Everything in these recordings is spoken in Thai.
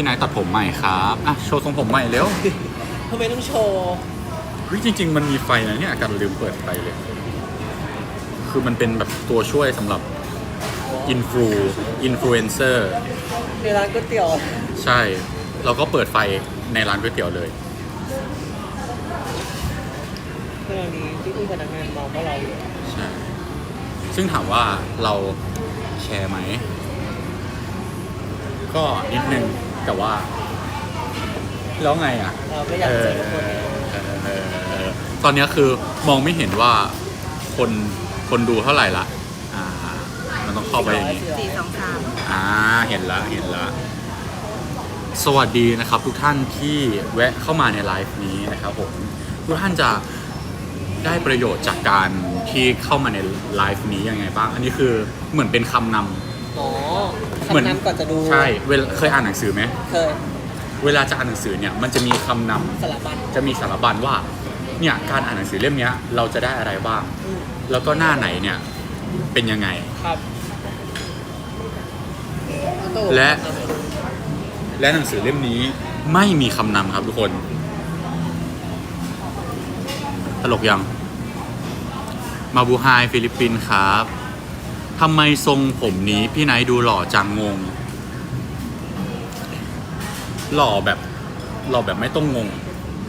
พี่นายตัดผมใหม่ครับอะโชว์ทรงผมใหม่เร็วทำไมต้องโชว์เฮ้ยจริง ๆ มันมีไฟนะเนี่ยการลืมเปิดไฟเลย คือมันเป็นแบบตัวช่วยสำหรับอินฟลูอินฟลูเอนเซอร์ในร้านก๋วยเตี๋ยวใช่ เราก็เปิดไฟในร้านก๋วยเตี๋ยวเลยเมื่อนี้ที่พี่พนักงานมองว่าเราอยู่ใช่ซึ่งถามว่าเราแชร์ไหม ก็นิดนึง แต่ว่า แล้วไงอะเราก็อยากเจอทุกคนเออเออเออตอนเนี้ยคือมองไม่เห็นว่าคนคนดูเท่าไหร่ละอ่า มันต้องเข้าไปอย่างนี้ สี่สองสามอ่าเห็นละเห็นละสวัสดีนะครับ ทุกท่านที่แวะเข้ามาในไลฟ์นี้นะครับผมทุกท่านจะได้ประโยชน์จากการที่เข้ามาในไลฟ์นี้ยังไงบ้าง อันนี้คือเหมือนเป็นคำนำอ๋อ เหมือนคำนำก่อนจะดูใช่เวลาเคยอ่านหนังสือไหมเคยเวลาจะอ่านหนังสือเนี่ยมันจะมีคำนำสลับบันจะมีสารบัญว่าเนี่ยการอ่านหนังสือเล่มเนี้ยเราจะได้อะไรบ้าง อืม แล้วก็หน้าไหนเนี่ยเป็นยังไง ครับและ และหนังสือเล่มนี้ไม่มีคำนำครับทุกคน ตลกยัง มาบูไฮฟิลิปปินส์ครับ ทำไมทรงผมนี้พี่ไนท์ดูหล่อจังงง หล่อแบบ หล่อแบบไม่ต้องงง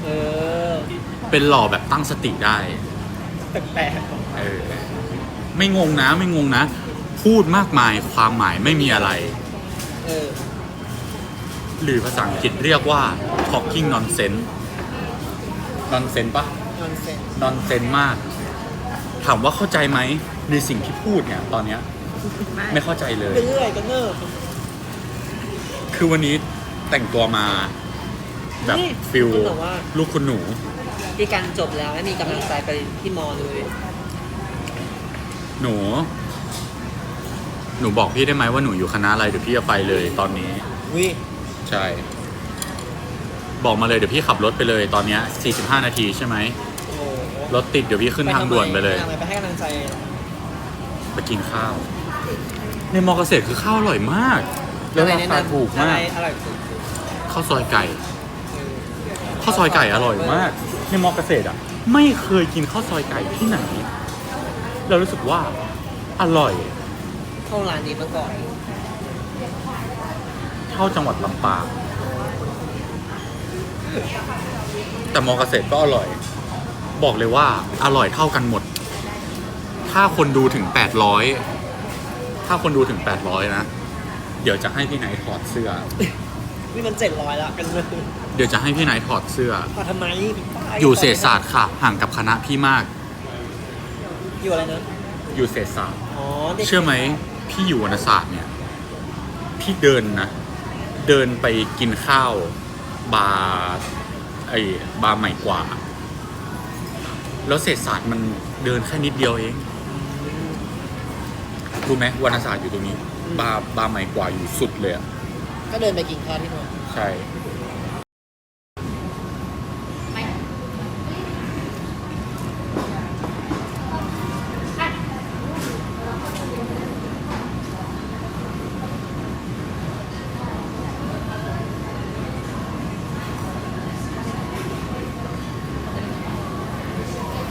เออเป็นหล่อแบบตั้งสติได้ แปลกเออ ไม่งงนะ ไม่งงนะ พูดมากมายความหมายไม่มีอะไร ๆเออ หรือภาษาอังกฤษเรียกว่า talking nonsense nonsense ปะ นอนเซ็น nonsense มาก ถามว่าเข้าใจไหม ในสิ่งที่พูดเนี่ยตอนเนี้ยไม่เข้าใจเลยเรื่อยๆกันเนอะคือวันนี้แต่งตัวมา แบบนี่ฟิลคุณบอกว่า ลูกคุณหนู ที่การจบแล้วไม่มีกำลังใจไปที่มอเลยหนู หนูบอกพี่ได้ไหมว่าหนูอยู่คณะอะไรเดี๋ยวพี่จะไปเลยตอนนี้ วิใช่ บอกมาเลยเดี๋ยวพี่ขับรถไปเลยตอนเนี้ย45 นาทีใช่ไหมโอ้โหรถติดเดี๋ยวพี่ขึ้นทางด่วนไปเลยทำไมไปให้กำลังใจ ไปกินข้าว ในมอเกษตรคือข้าวอร่อยมาก แล้วราคาถูกอะมาไรกอร่อยสุดข้าวซอยไก่เออข้าวซอยไก่อร่อยมาก ในมอเกษตรอะ ไม่เคยกินข้าวซอยไก่ที่ไหน เรารู้สึกว่าอร่อย เข้าร้านนี้มาก่อนเท่าจังหวัดลำปางแต่มอเกษตรก็อร่อย บอกเลยว่าอร่อยเท่ากันหมด ถ้าคนดูถึง 800 ถ้าคนดูถึง 800 นะ เดี๋ยวจะให้พี่ไนท์ถอดเสื้อ นี่มันเจ็ดร้อยละกันเลยเดี๋ยวจะให้พี่ไนท์ถอดเสื้อพอทำไมพี่ป้าอยู่เศรษฐศาสตร์ค่ะ ห่างกับคณะพี่มาก อยู่อะไรนะอยู่เศรษฐศาสตร์ อ๋อด็กเชื่อไหมพี่อยู่วรรณศาสตร์เนี่ย พี่เดินนะ เดินไปกินข้าว บาร์ไอ้บาร์ใหม่กว่า แล้วเศรษฐศาสตร์มันเดินแค่นิดเดียวเอง รู้ไหมวรรณศาสตร์อยู่ตรงนี้ บาร์บาร์ใหม่กว่าอยู่สุดเลยอะก็เดินไปกินข้าวที่มอใช่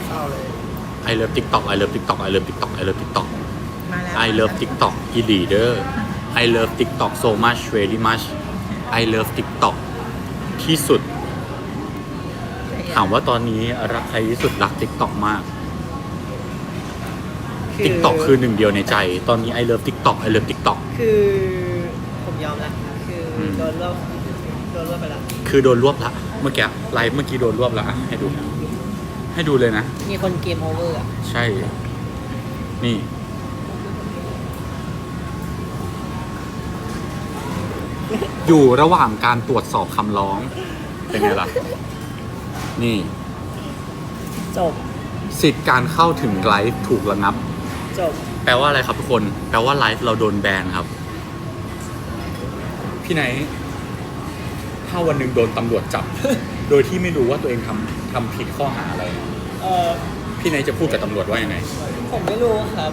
เศร้าเลย I love TikTok I love TikTok I love TikTok I love TikTok มาแล้ว I love TikTok อีหลีเดอร์ I love TikTok so much very much I love TikTok ที่สุด ถามว่าตอนนี้รักใครที่สุดรัก TikTok มาก TikTok คือหนึ่งเดียวในใจ ตอนนี้ I love TikTok I love TikTok คือผมยอมแล้วคืออม โดนรวบโดนรวบไปแล้วคือโดนรวบละเมื่อกี้ไลฟ์เมื่อกี้โดนรวบละอะให้ดู ให้ดูเลยนะ มีคนเกมโอเวอร์อะ ใช่ นี่ อยู่ระหว่างการตรวจสอบคำร้อง เป็นไงล่ะ นี่ จบ สิทธิ์การเข้าถึงไลฟ์ถูกระงับ จบ แปลว่าอะไรครับทุกคน แปลว่าไลฟ์เราโดนแบนครับ พี่ไหน ถ้าวันหนึ่งโดนตำรวจจับ โดยที่ไม่รู้ว่าตัวเองทำทำผิดข้อหาอะไร เออพี่ไหนจะพูดกับตำรวจว่ายังไง ผมไม่รู้ครับ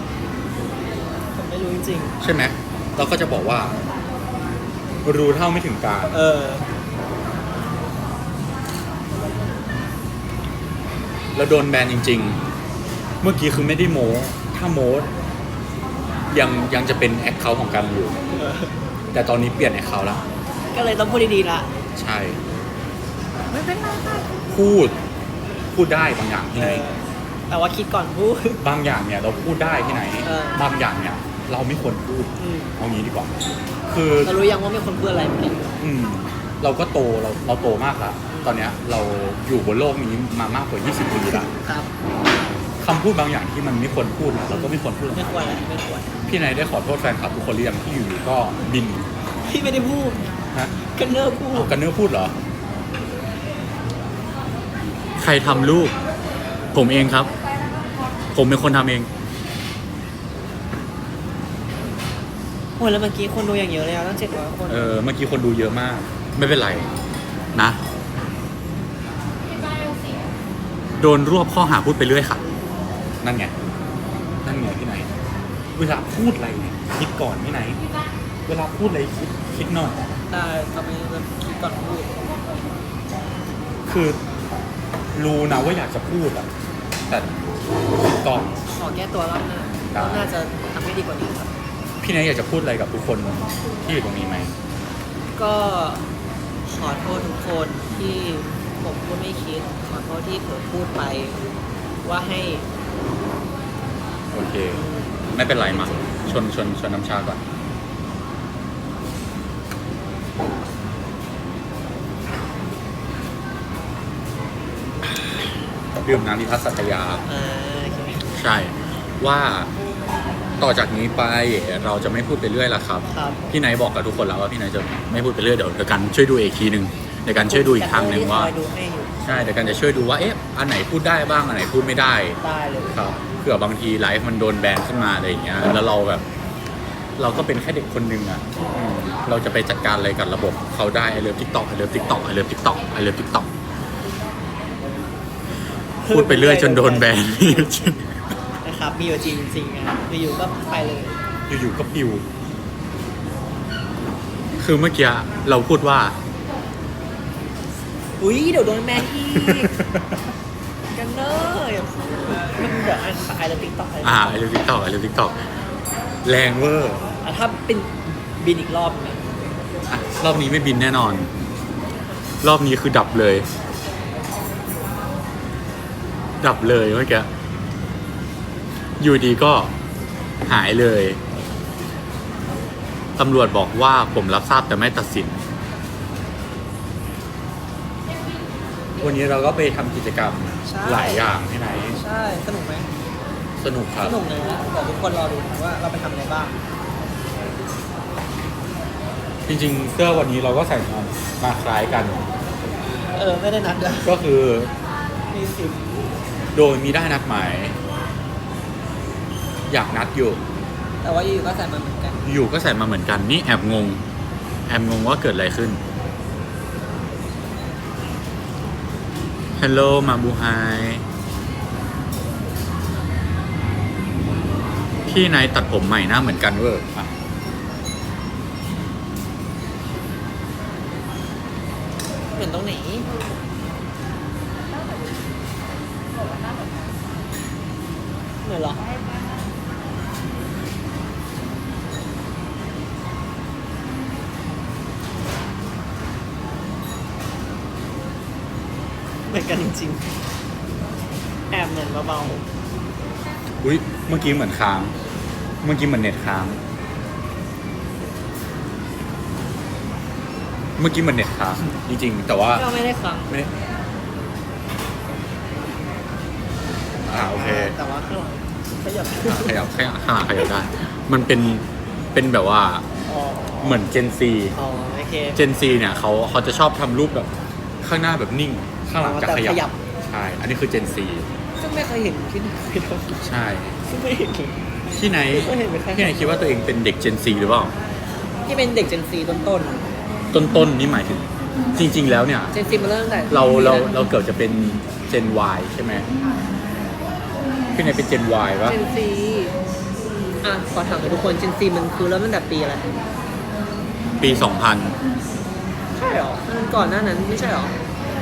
ผมไม่รู้จริงใช่ไหมเราก็จะบอกว่าเรู้เท่าไม่ถึงการ เออแล้วโดนแบนจริง ๆ เมื่อกี้คือไม่ได้โม้ ถ้าโม้ยังยังจะเป็นแอคเคาท์ของกันอยู่ แต่ตอนนี้เปลี่ยนแอคเคาท์แล้ว ก็เลยต้องพูดดีๆละใช่ ไม่เป็นไรค่ะพูด พูดได้บางอย่างที่เอไหนอแต่ว่าคิดก่อนพูด บางอย่างเนี่ยเราพูดได้ที่ไหน เออ บางอย่างเนี่ย เราไม่ควรพูดอืมเอางี้ดีกว่า คือเรารู้ยังว่ามีคนพูดอะไรเหมือนกันอืมเราก็โตเราเราโตมากละตอนเนี้ยเราอยู่บนโลกนี้มามากกว่า 20 ปีละครับคำพูดบางอย่างที่มันไม่ควรพูดอะเราก็ไม่ควรพูดออกไม่มาควรแหละไม่ควรพี่นายได้ขอโทษแฟนคลับทุกคนหรือยังที่อยู่ๆก็บินพี่ไม่ได้พูดฮะกันเนอร์พูเอาดกันเนื้อพูดเหรอ ใครทำลูก ผมเองครับ ผมเป็นคนทำเอง โอ้ยแล้วเมื่อกี้คนดูอย่างเยอะเลยอะตั้งเจ็ดร้อยคน เออเมื่อกี้คนดูเยอะมาก ไม่เป็นไรนะ โดนรวบข้อหาพูดไปเรื่อยค่ะ นั่นไง นั่นไงพี่ไหนายเวลาพูดอะไรเนี่ยคิดก่อนพี่ไหนายเวลาพูดอะไรคิดคิดหน่อย ได้ทำไมแบบคิดก่อนพูดคือรู้นะว่าอยากจะพูดอะแต่คิดก่อน ขอแก้ตัวรอบหน้าได้รอบหน้าจะทำให้ดีกว่านี้ครับ พี่นายอยากจะพูดอะไรกับทุกคนที่อยู่ตรงนี้ไหม ก็ขอโทษทุกคนที่ผมพูดไม่คิด ขอโทษที่เผลอพูดไป ว่าให้โอเค ไม่เป็นไรมาชนชนชนน้ำชาก่อน ดื่มน้ำนิทัศน์สัตยาอ่าโอเคใช่ ว่า ต่อจากนี้ไปเราจะไม่พูดไปเรื่อยละครับ ครับ พี่ไนายบอกกับทุกคนแล้วว่าพี่ไนายจะไม่พูดไปเรื่อยเดี๋ยวเดี๋ยวกันช่วยดูอีกทีหนึ่งเดี๋ยวกันช่วยดูอีกทางหนึ่งว่าแต่คอยดูให้อยู่ใช่เดี๋ยวกันจะช่วยดูว่าเอ๊ะอันไหนพูดได้บ้างอันไหนพูดไม่ได้ได้เลย ครับเผื่อบางทีไลฟ์มันโดนแบนขึ้นมาอะไรอย่างเงี้ยแล้วเราแบบ เราก็เป็นแค่เด็กคนหนึ่งอะอืมเราจะไปจัดการอะไรกับระบบเขาได้ไอเลิฟทิกตอกไอเลิฟทิกตอกไอเลิฟทิกตอกไอเลิฟทิกตอกพูดไปเรื่อยจนโดนแบนนะ ครับ มีอยู่จริงจริงๆนะอยู่ๆก็ไปเลยอยู่ๆก็ปิว คือเมื่อกี้เราพูดว่า อุ้ยเดี๋ยวโดนแบนอีกกันเนอร์อย่าพูดมันเดี๋ยวอ่านไอแล้วติ๊กต็อกอ่าไอเลิฟทิกตอกไอเลิฟทิกตอกแรงเวอร์ถ้าเป็นบินอีกรอบนะอะรอบนี้ไม่บินแน่นอน รอบนี้คือดับเลย ดับเลยเมื่อกี้ อยู่ดีก็หายเลยตำรวจบอกว่าผมรับทราบแต่ไม่ตัดสิน วันนี้เราก็ไปทำกิจกรรมหลายอย่างที่ไหน ใช่ สนุกไหมสนุกครัสบ นุกนะบอกทุกคนรอดูนะว่าเราไปทำอะไรบ้าง จริงๆ เสื้อวันนี้เราก็ใส่มามาคล้ายกัน เออ ไม่ได้นัดเลยก็คือมีสิบโดยมีได้นัดหมาย อยากนัดอยู่ แต่ว่าอยู่ๆก็ใส่มาเหมือนกัน อยู่ก็ใส่มาเหมือนกันนี่แอบงง แอบงงว่าเกิดอะไรขึ้นฮัลโหลมาบูไฮพี่นายตัดผมใหม่หน้าเหมือนกันเวอร์ ริงๆแอบเหมือนเบาอุ้ยเมื่อกี้เหมือนค้าง เมื่อกี้เหมือนเน็ตค้าง เมื่อกี้เหมือนเน็ตค้างจริงๆ แต่ว่าๆก็ไม่ได้ครั้งไม่ได้อ่าโอเค แต่ว่าข้างหลังขยับอะขยับขยับข้างหลังขยับได้ มันเป็น เป็นแบบว่า อ๋อเหมือนเจนซี อ๋อโอเค เจนซีเนี่ยเขาเขาจะชอบทำรูปแบบข้างหน้าแบบนิ่ง ข้างหลังจะแต่ขยัขยับ ใช่ อันนี้คือเจนซีซึ่งไม่เคยเห็นที่ไหนเลยใช่ ซึ่งไม่เห็นเลย ที่ไหนไม่เห็นเป็นใคร ที่ไหนคิดว่าตัวเองเป็นเด็กเจนซีหรือเปล่า ที่เป็นเด็กเจนซีต้นต้นๆนี่หมายถึง จริง ๆ แล้วเนี่ย ๆเจนซีมาเริ่มตั้งแต่เราเราเราเกือบจะเป็นเจน Y ใช่ไหมพี่ไหนเป็นเจน Y ปะเจนซีอะขอถามหน่อยทุกคนเจนซีมันคือเริ่มตั้งแต่ปีอะไรปี 2000 ใช่เหรอก่อนหน้านั้นไม่ใช่เหรอ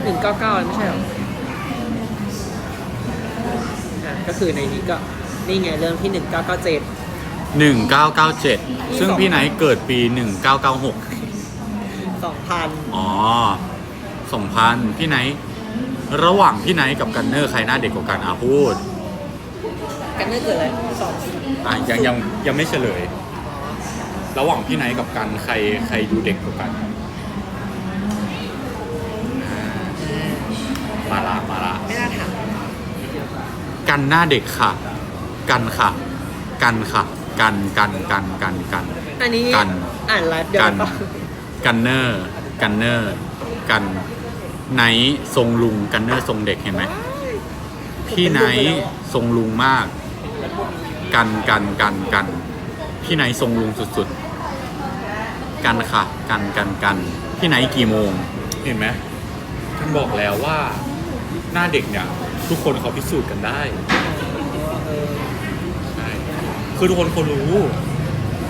หนึ่งเก้าเก้าไม่ใช่เหรออะก็คือในนี้ก็นี่ไงเรื่องที่หนึ่งเก้าเก้าเจ็ด 1997 ซึ่งพี่ไนท์เกิดปี 1996 สองพันอ๋อสองพันพี่ไนท์ระหว่างพี่ไนท์กับกันเนอร์ใครหน้าเด็กกว่ากันอะพูด กันน่าเกิดอะไรสองอะยังยังยังไม่เฉลย ระหว่างพี่ไนท์กับกันใครใครดูเด็กกว่ากันอ่า กันหน้าเด็กค่ะ กันค่ะ กันค่ะ กันกันกันกันกันอันนี้กันอ่านไลฟ์เดี๋ยวกันปะกันเนอร์กันเนอร์กันไนท์ทรงลุงกันเนอร์ทรงเด็กเห็นไหมพี่ไนท์ทรงลุงมาก กันกันกันกันพี่ไนท์ทรงลุงสุดๆ กันค่ะ กันกันกันพี่ไนท์กี่โมง เห็นไหมท่านบอกแล้วว่าหน้าเด็กเนี่ย ทุกคนเขาพิสูจน์กันได้เออใช่คือทุกคนเขารู้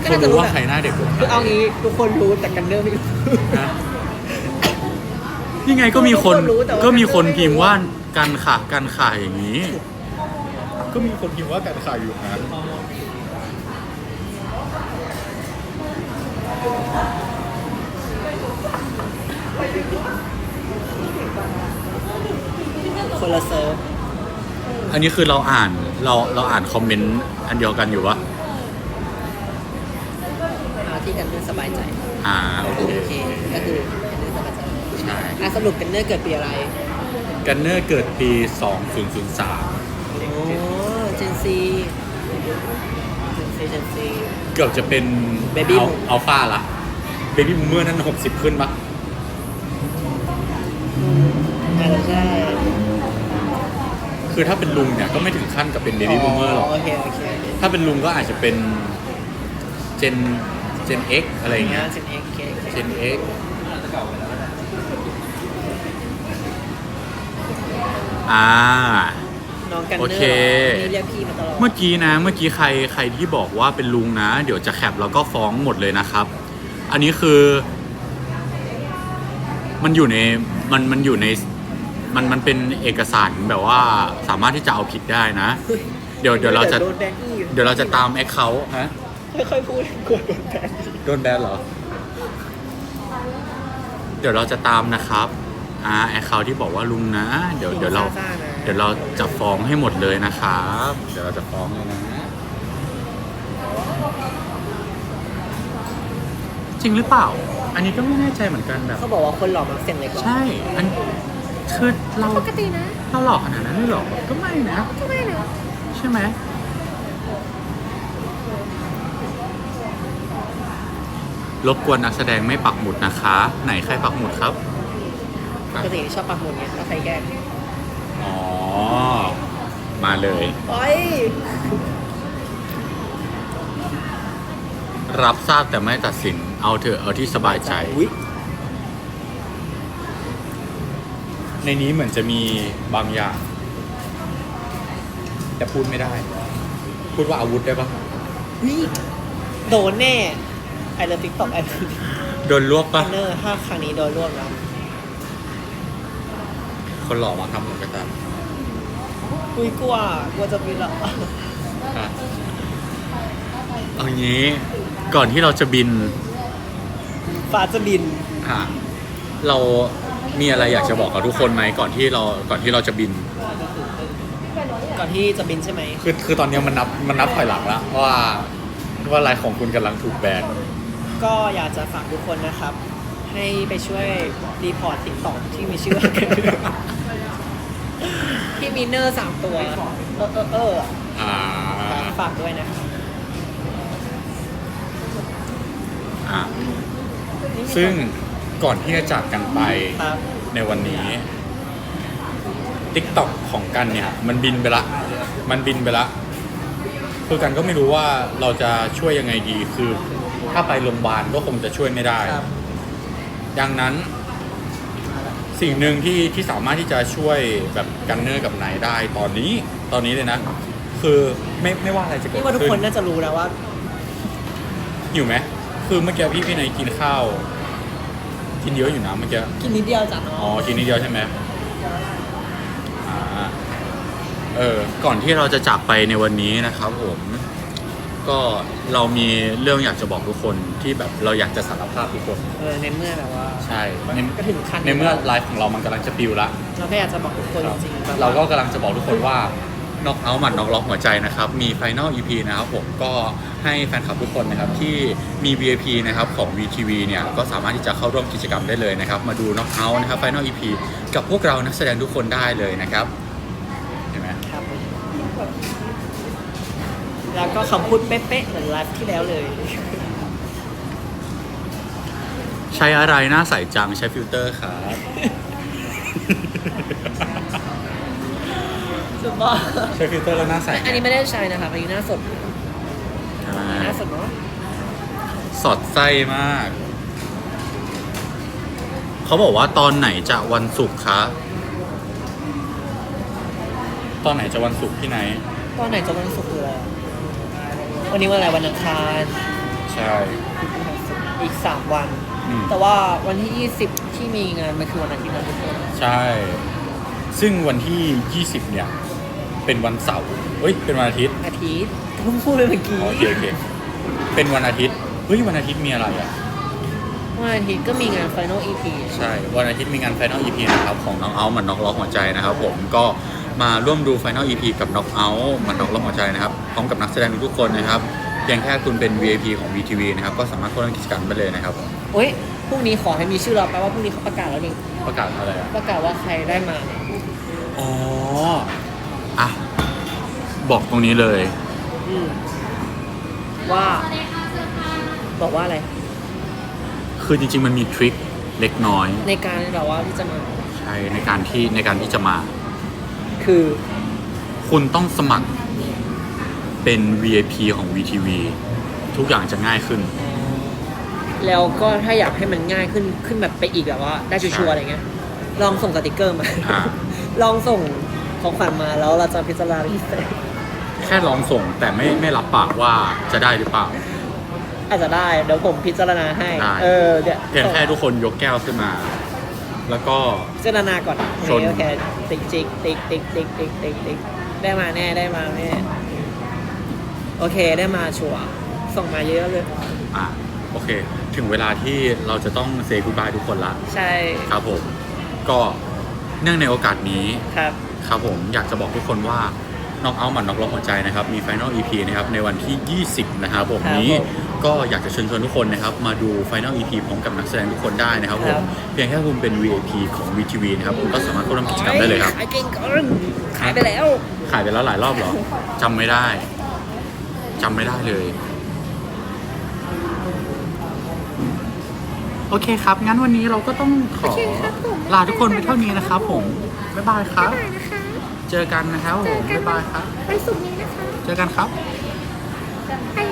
ก็เขาน่าจะรู้รู้ว่าแหละ ใครหน้าเด็กกว่าใครคือเอางี้ทุกคนรู้แต่กันเนอร์ไม่รู้ นะนี่ไงก็มีคนทุกคนรู้แต่ว่า ก็มีคนพิมพ์ว่ากันค่ะกันค่ะอย่างนี้ ก็มีคนพิมพ์ว่ากันค่ะอยู่นะ คนละเซิร์ฟอันนี้คือเราอ่านเราเราอ่านคอมเมนต์อันเดียวกันอยู่วะเอาที่กันเนอร์สบายใจอ่าโอเคโอเคก็คือกันเนอร์สบายใจใช่อะสรุปกันเนอร์เกิดปีอะไร กันเนอร์เกิดปี 2003 โอ้เจนซีเจนซีเจนซี เกือบจะเป็น Baby อัล Boom อัลฟาละเบบี้บูมเมอร์นั่น 60 ขึ้นปะอาจจะใช่ คือถ้าเป็นลุงเนี่ยก็ไม่ถึงขั้นกับเป็นเบบี้บูมเมอร์หรอกโอเคโอเคถ้าเป็นลุงก็อาจจะเป็นเจนเจน X อะไรอย่างเงี้ย เจนเอ็กเคเจน X อ่า น้องกันเนอร์โอเค นี่เรียกพี่มาตลอดเมื่อกี้นะ เมื่อกี้ใครใครที่บอกว่าเป็นลุงนะ เดี๋ยวจะแคปแล้วก็ฟ้องหมดเลยนะครับ อันนี้คือ มันอยู่ในมันมันอยู่ใน มันมันเป็นเอกสารแบบว่าสามารถที่จะเอาผิดได้นะ เดี๋ยวเดี๋ยวเราจะ โดนแบนอีกเดี๋ยวเราจะตามแอคเคาท์ฮะไม่ค่อยพูดกลัวโดนแบนอีกโดนแบนเหรอ เดี๋ยวเราจะตามนะครับอ่าแอคเคาท์ที่บอกว่าลุงนะ เดี๋ยวเดี๋ยวเรา ซ่ๆนะเดี๋ยวเราจะฟ้องให้หมดเลยนะครับ เดี๋ยวเราจะฟ้องเลยนะ จริงหรือเปล่า อันนี้ก็ไม่แน่ใจเหมือนกันแบบ เขาบอกว่าคนหล่อมันเสียงเล็กเหรอใช่ อัน คือเราปกตินะ เราหลอกขนาดนั้นเลยเหรอก็ไม่นะก็ไม่นะใช่ไหมรบกวนนักแสดงไม่ปักหมุดนะคะ ไหนใครปักหมุดครับ ปกติชอบปักหมุดไงแล้วใครแกล้งอ๋อ มาเลยโอ้ยรับทราบแต่ไม่ตัดสิน เอาเถอะเอาที่สบายใจ ในนี้เหมือนจะมีบางอย่าง แต่พูดไม่ได้ พูดว่าอาวุธได้ปะนี่โดนแน่ไอเลิฟติ๊กต็อกไอเลิฟโดนรวบปะเนอร์ถ้าครั้งนี้โดนรวบแล้วคนหล่อมาทำหมดไปตามอุ้ยกลัวกลัวจะบินละอะเอางี้ก่อนที่เราจะบิน ฟ้าจะบินอะ เรา มีอะไรอยากจะบอกกับทุกคนไหมก่อนที่เราก่อนที่เราจะบิน ก่อนที่จะบินใช่ไหมคือคือตอนนี้มันนับมันนับถอยหลังแล้วว่าว่าไลฟ์ของคุณกำลังถูกแบนก็อยากจะฝากทุกคนนะครับ ให้ไปช่วยรีพอร์ตติ๊กต็อกที่มีชื่อว่ากันเนอร์ที่มีเนอร์สามตัว เออเออเอออ่าฝากด้วยนะครับอะซึ่ง ก่อนที่จะจากกันไปครับในวันนี้ t ิ k t o k ของกันเนี่ย มันบินไปละ มันบินไปละ คือกันก็ไม่รู้ว่าเราจะช่วยยังไงดีคือ ถ้าไปโรงพยาบาลก็คงจะช่วยไม่ได้ ครับ ดังนั้น สิ่งหนึ่งที่ที่สามารถที่จะช่วยแบบกันเนอร์กับไนท์ได้ตอนนี้ตอนนี้เลยนะ คือไม่ไม่ว่าอะไรจะเกิดนี่ว่าทุกขึ้คนน่าจะรู้แล้วว่า หิวไหมคือเมื่อกี้พี่พี่ไหนกินข้าว กินเยอะอยู่นะเมื่อกี้ กินนิดเดียวจ้ะน้อ๋อองกินนิดเดียวใช่ไหมอ่าเออ ก่อนที่เราจะจากไปในวันนี้นะครับผม ก็เรามีเรื่องอยากจะบอกทุกคนที่แบบเราอยากจะสารภาพทุกคน เออในเมื่อแบบว่า ใช่ในก็ถึงขั้นในเมื่อไลฟ์ของเรามันกำลังจะปิวละ เราก็อยากจะบอกทุกคนจริงๆแบบว่เราก็กำลังจะบอกทุกคนว่า น็อกเอาท์หมัดน็อกล็อกหัวใจนะครับ มีไฟน a ล EP นะครับผมก็ให้แฟนคลับทุกคนนะครับที่มี VIP นะครับของ VTV เนี่ยก็สามารถที่จะเข้าร่วมกิจกรรมได้เลยนะครับ มาดูน็อกเอาท์นะครับไฟน a ล EP กับพวกเรานักแสดงทุกคนได้เลยนะครับเห็นไหมครับแล้วก็คำพูดเป๊ะๆเหมือนไลฟ์ที่แล้วเลย ใช้อะไรหน้าใสจังใช้ฟิลเตอร์ครับ สุดบ้าใช้ฟิลเตอร์แล้วหน้าใสอันนี้ไม่ได้ใช้นะครับอันนี้หน้าสดใช่หน้าสดเนาะสอดไส้มาก เขาบอกว่าตอนไหนจะวันศุกร์คะ ตอนไหนจะวันศุกร์ที่ไหน ตอนไหนจะวันศุกร์เลยวันนี้วันอะไรวันอังคารใช่ อีกสามวัน อืม แต่ว่าวันที่20ที่มีงานมันคือวันอาทิตย์นะทุกคนใช่ ซึ่งวันที่ 20 เนี่ย เป็นวันเสาร์เฮ้ย เป็นวันอาทิตย์อาทิตย์เพิ่งพูดไปเมื่อกี้อ๋อโอเคโอเคเป็นวันอาทิตย์ เฮ้ย วันอาทิตย์มีอะไรอะ วันอาทิตย์ก็มีงาน Final EP ใช่ วันอาทิตย์มีงาน Final EP นะครับของน้องเอามันน็อกล็อกหัวใจนะครับ ผมก็มาร่วมดู Final EP กับน็อกเอามันน็อกล็อกหัวใจนะครับ พร้อมกับนักแสดงทุกๆคนนะครับ เพียงแค่คุณเป็น VIP ของ VTV นะครับ ก็สามารถเข้าร่วมกิจกรรมได้เลยนะครับผมโอ้ยพรุ่งนี้ขอให้มีชื่อเราแปลว่าพรุ่งนี้เขาประกาศแล้วนี่ประกาศอะไรอะ ประกาศว่าใครได้มาอ๋อ อะ บอกตรงนี้เลย อืมว่า บอกว่าอะไร คือจริง ๆ มันมีทริคเล็กน้อย ในการแบบว่าที่จะมาใช่ในการที่ในการที่จะมา คือ คุณต้องสมัครเป็น VIP ของ VTV ทุกอย่างจะง่ายขึ้น แล้วก็ถ้าอยากให้มันง่ายขึ้นขึ้นแบบไปอีกแบบว่า ได้ชัวร์ๆอะไรเงี้ย ลองส่งสติกเกอร์มา อ่า ลองส่ง ของขวัญมาแล้วเราจะพิจารณาพิเศษแค่ลองส่งแต่ไม่ไม่รับปากว่าจะได้หรือเปล่า อาจจะได้เดี๋ยวผมพิจารณาให้ ได้ เออเดี๋ยวเพียงแค่ทุกคนยกแก้วขึ้นมา แล้วก็ พิจารณาก่อนชน โอเคติ๊กจิ๊กติ๊กติ๊กติ๊กติ๊กติ๊กติ๊กได้มาแน่ได้มาแน่โอเคได้มาชัวร์ส่งมาเยอะเลย อะโอเค ถึงเวลาที่เราจะต้องเซ y กู d บายทุกคนละ ใช่ครับผม ก็เนื่องในโอกาสนี้ ครับ ครับผมอยากจะบอกทุกคนว่าน็อกเอา t มันน็อกล็อกหัวใจนะครับ มี Final EP นะครับในวันที่ 20 นะครับผมครับนี้ผมก็อยากจะเชิญชวนทุกคนนะครับ มาดู Final EP พร้อมกับนักแสดงทุกคนได้นะครับผครัมบเพียงแค่คุณเป็น VIP ของ VTV นะครับคุณก็สามารถเข้าร่วมกิจกรรมได้เลยครับ ขายเก่งเกินขายไปแล้ว ขายไปแล้วหลายรอบเหรอจำไม่ได้จำไม่ได้เลย โอเคครับ งั้นวันนี้เราก็ต้องขอโอเคครับผมลาทุกคนไปเท่านี้นะครับผม บ๊ายบายครับได้นะคะ เจอกันนะครับผมบ๊ายบายครับ วันศุกร์นี้นะคะ เจอกันครับบ๊ายบาย